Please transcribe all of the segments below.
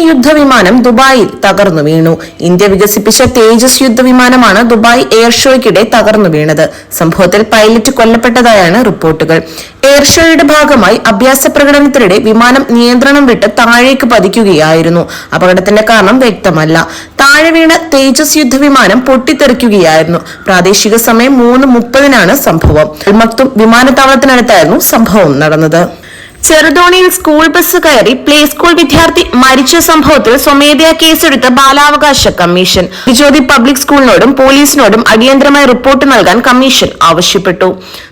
യുദ്ധവിമാനം ദുബായിൽ തകർന്നു വീണു. ഇന്ത്യ വികസിപ്പിച്ച തേജസ് യുദ്ധവിമാനമാണ് ദുബായ് എയർ ഷോയ്ക്കിടെ തകർന്നു വീണത്. സംഭവത്തിൽ പൈലറ്റ് കൊല്ലപ്പെട്ടതായാണ് റിപ്പോർട്ടുകൾ. എയർ ഷോയുടെ ഭാഗമായി അഭ്യാസ പ്രകടനത്തിനിടെ വിമാനം നിയന്ത്രണം വിട്ട് താഴേക്ക് പതിക്കുകയായിരുന്നു. അപകടത്തിന്റെ കാരണം വ്യക്തമല്ല. താഴെ വീണ തേജസ് യുദ്ധവിമാനം പൊട്ടിത്തെറിക്കുകയായിരുന്നു. പ്രാദേശിക സമയം മൂന്ന് മുപ്പതിനാണ് സംഭവം. മക്തും വിമാനത്താവളത്തിനടുത്തായിരുന്നു സംഭവം നടന്നത്. ചെറുതോണിയിൽ സ്കൂൾ ബസ് കയറി പ്ലേ സ്കൂൾ വിദ്യാർത്ഥി മരിച്ച സംഭവത്തിൽ സ്വമേധയാ കേസെടുത്ത ബാലാവകാശ കമ്മീഷൻ. ജ്യോതി പബ്ലിക് സ്കൂളിനോടും പോലീസിനോടും അടിയന്തരമായി റിപ്പോർട്ട് നൽകാൻ കമ്മീഷൻ ആവശ്യപ്പെട്ടു.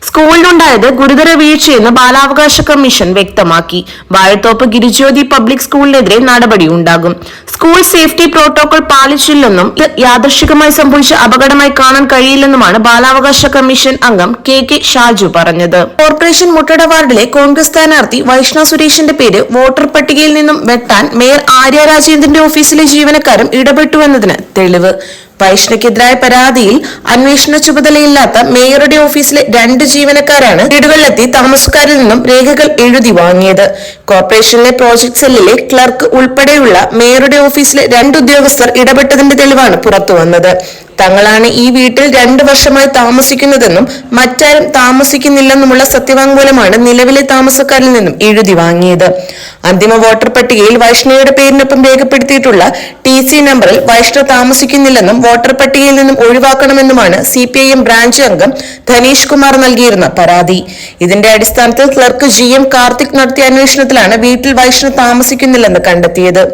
സ്കൂളിലുണ്ടായത് ഗുരുതര വീഴ്ചയെന്ന് ബാലാവകാശ കമ്മീഷൻ വ്യക്തമാക്കി. വാഴത്തോപ്പ് ഗിരിജ്യോതി പബ്ലിക് സ്കൂളിനെതിരെ നടപടി ഉണ്ടാകും സ്കൂൾ സേഫ്റ്റി പ്രോട്ടോകോൾ പാലിച്ചില്ലെന്നും ഇത് യാദൃശികമായി സംഭവിച്ച അപകടമായി കാണാൻ കഴിയില്ലെന്നുമാണ് ബാലാവകാശ കമ്മീഷൻ അംഗം കെ കെ ഷാജു പറഞ്ഞത്. കോർപ്പറേഷൻ മുട്ടട വാർഡിലെ കോൺഗ്രസ് സ്ഥാനാർത്ഥി വൈഷ്ണവ് സുരേഷിന്റെ പേര് വോട്ടർ പട്ടികയിൽ നിന്നും വെട്ടാൻ മേയർ ആര്യ രാജേന്ദ്രന്റെ ഓഫീസിലെ ജീവനക്കാരും ഇടപെട്ടുവെന്നതിന് തെളിവ്. വൈഷ്ണയ്ക്കെതിരായ പരാതിയിൽ അന്വേഷണ ചുമതലയില്ലാത്ത മേയറുടെ ഓഫീസിലെ രണ്ട് ജീവനക്കാരാണ് വീടുകളിലെത്തി താമസക്കാരിൽ നിന്നും രേഖകൾ എഴുതി വാങ്ങിയത്. കോർപ്പറേഷനിലെ പ്രോജക്ട് സെല്ലിലെ ക്ലർക്ക് ഉൾപ്പെടെയുള്ള മേയറുടെ ഓഫീസിലെ രണ്ട് ഉദ്യോഗസ്ഥർ ഇടപെട്ടതിന്റെ തെളിവാണ് പുറത്തുവന്നത് തങ്ങളാണ് ഈ വീട്ടിൽ രണ്ടു വർഷമായി താമസിക്കുന്നതെന്നും മറ്റാരും താമസിക്കുന്നില്ലെന്നുമുള്ള സത്യവാങ്മൂലമാണ് നിലവിലെ താമസക്കാരിൽ നിന്നും എഴുതി വാങ്ങിയത്. അന്തിമ വോട്ടർ പട്ടികയിൽ വൈഷ്ണവയുടെ പേരിനൊപ്പം രേഖപ്പെടുത്തിയിട്ടുള്ള ടി സി നമ്പറിൽ വൈഷ്ണവ് താമസിക്കുന്നില്ലെന്നും വോട്ടർ പട്ടികയിൽ നിന്നും ഒഴിവാക്കണമെന്നുമാണ് C P I M branch അംഗം ധനീഷ് കുമാർ നൽകിയിരുന്ന പരാതി. ഇതിന്റെ അടിസ്ഥാനത്തിൽ ക്ലർക്ക് ജി എം കാർത്തിക് നടത്തിയ അന്വേഷണത്തിലാണ് വീട്ടിൽ വൈഷ്ണവ് താമസിക്കുന്നില്ലെന്ന് കണ്ടെത്തിയത്.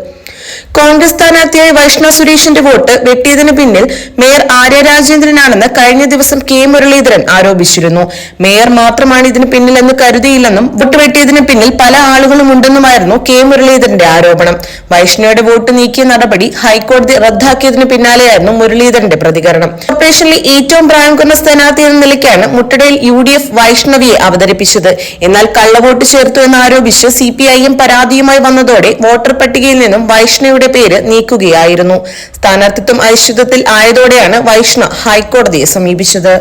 കോൺഗ്രസ് സ്ഥാനാർത്ഥിയായ വൈഷ്ണവ് സുരേഷിന്റെ വോട്ട് വെട്ടിയതിന് പിന്നിൽ മേയർ ആര്യ രാജേന്ദ്രനാണെന്ന് കഴിഞ്ഞ ദിവസം കെ മുരളീധരൻ ആരോപിച്ചിരുന്നു. മേയർ മാത്രമാണ് ഇതിന് പിന്നിലെന്ന് കരുതിയില്ലെന്നും വോട്ട് വെട്ടിയതിന് പിന്നിൽ പല ആളുകളും ഉണ്ടെന്നുമായിരുന്നു കെ മുരളീധരന്റെ ആരോപണം. വൈഷ്ണവയുടെ വോട്ട് നീക്കിയ നടപടി ഹൈക്കോടതി റദ്ദാക്കിയതിന് പിന്നാലെയായിരുന്നു മുരളീധരന്റെ പ്രതികരണം. കോർപ്പറേഷനിലെ ഏറ്റവും പ്രായം കുറഞ്ഞ സ്ഥാനാർത്ഥി എന്ന നിലയ്ക്കാണ് മുട്ടടയിൽ യു ഡി എഫ് വൈഷ്ണവിയെ അവതരിപ്പിച്ചത്. എന്നാൽ കള്ളവോട്ട് ചേർത്തു എന്നാരോപിച്ച് സി പി ഐ എം പരാതിയുമായി വന്നതോടെ വോട്ടർ പട്ടികയിൽ നിന്നും വൈഷ്ണവിയുടെ പേര് നീക്കുകയായിരുന്നു. സ്ഥാനാർത്ഥിത്വം അനിശ്ചിതത്തിൽ ആയതോടെയാണ് വൈഷ്ണ ഹൈക്കോടതിയെ സമീപിച്ചത്.